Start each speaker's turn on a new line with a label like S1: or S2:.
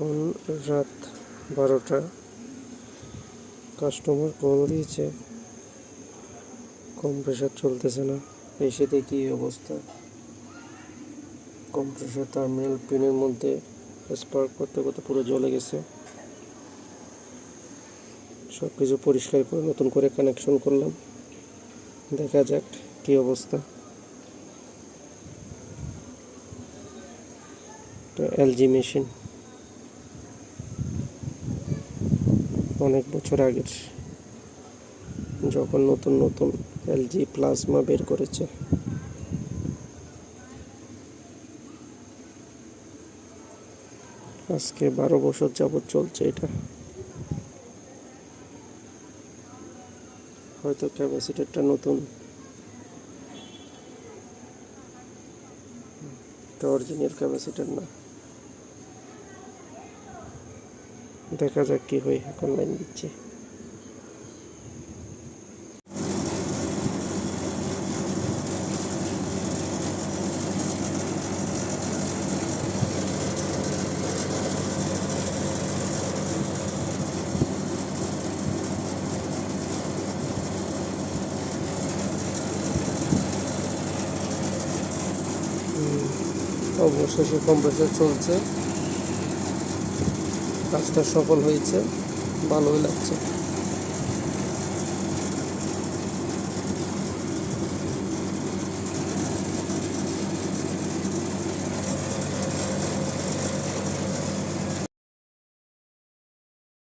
S1: এখন রাত বারোটা। কাস্টমার কল দিয়েছে। কম কম্প্রেসার চলতেছে না। এসে দেখি অবস্থা। কম্প্রেসার টার্মিনাল পিনের মধ্যে স্পার্ক করতে করতে পুরো জ্বলে গেছে। সব কিছু পরিষ্কার করে নতুন করে কানেকশন করলাম। দেখা যাক কী অবস্থা। এলজি মেশিন অনেক বছর আগের যখন নতুন নতুন এলজি প্লাজমা বের করেছে। আজকে বারো বছর যাবৎ চলছে এটা। হয়তো ক্যাপাসিটারটা নতুন। এটা অরিজিনাল ক্যাপাসিটার না। দেখা যাক কি হয় এখন লাইন দিচ্ছে অবশেষে কম্প্রেসার চলছে। কাজটা সফল হয়েছে ভালোই লাগছে।